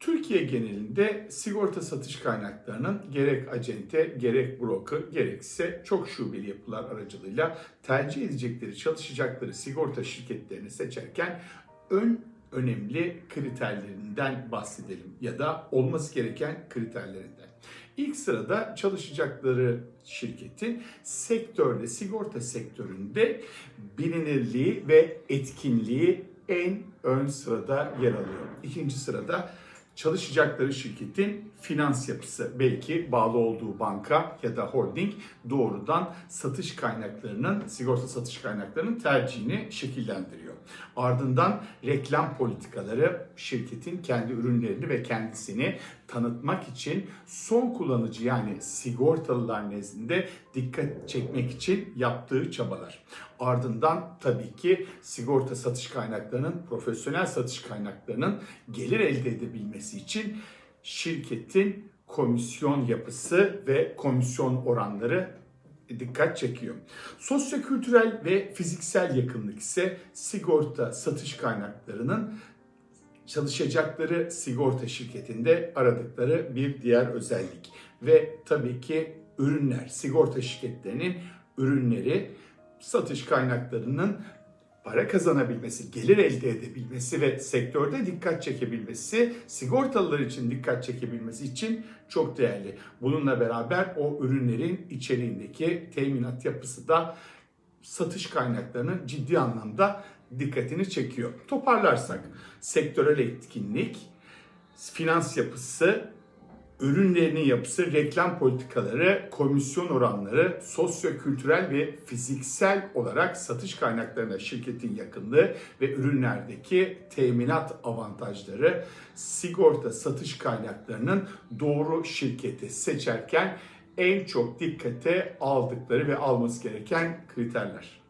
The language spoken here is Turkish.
Türkiye genelinde sigorta satış kaynaklarının gerek acente, gerek broker, gerekse çok şubeli yapılar aracılığıyla tercih edecekleri, çalışacakları sigorta şirketlerini seçerken ön önemli kriterlerinden bahsedelim ya da olması gereken kriterlerinden. İlk sırada çalışacakları şirketin sektörde, sigorta sektöründe bilinirliği ve etkinliği en ön sırada yer alıyor. İkinci sırada çalışacakları şirketin finans yapısı belki bağlı olduğu banka ya da holding doğrudan satış kaynaklarının, sigorta satış kaynaklarının tercihini şekillendiriyor. Ardından reklam politikaları şirketin kendi ürünlerini ve kendisini tanıtmak için son kullanıcı yani sigortalılar nezdinde dikkat çekmek için yaptığı çabalar. Ardından tabii ki sigorta satış kaynaklarının, profesyonel satış kaynaklarının gelir elde edebilmesi için şirketin komisyon yapısı ve komisyon oranları dikkat çekiyor. Sosyokültürel ve fiziksel yakınlık ise sigorta satış kaynaklarının çalışacakları sigorta şirketinde aradıkları bir diğer özellik. Ve tabii ki ürünler, sigorta şirketlerinin ürünleri satış kaynaklarının para kazanabilmesi, gelir elde edebilmesi ve sektörde dikkat çekebilmesi, sigortalılar için dikkat çekebilmesi için çok değerli. Bununla beraber o ürünlerin içeriğindeki teminat yapısı da satış kaynaklarının ciddi anlamda dikkatini çekiyor. Toparlarsak sektörel etkinlik, finans yapısı, ürünlerinin yapısı, reklam politikaları, komisyon oranları, sosyokültürel ve fiziksel olarak satış kaynaklarına şirketin yakınlığı ve ürünlerdeki teminat avantajları, sigorta satış kaynaklarının doğru şirketi seçerken en çok dikkate aldıkları ve alması gereken kriterler.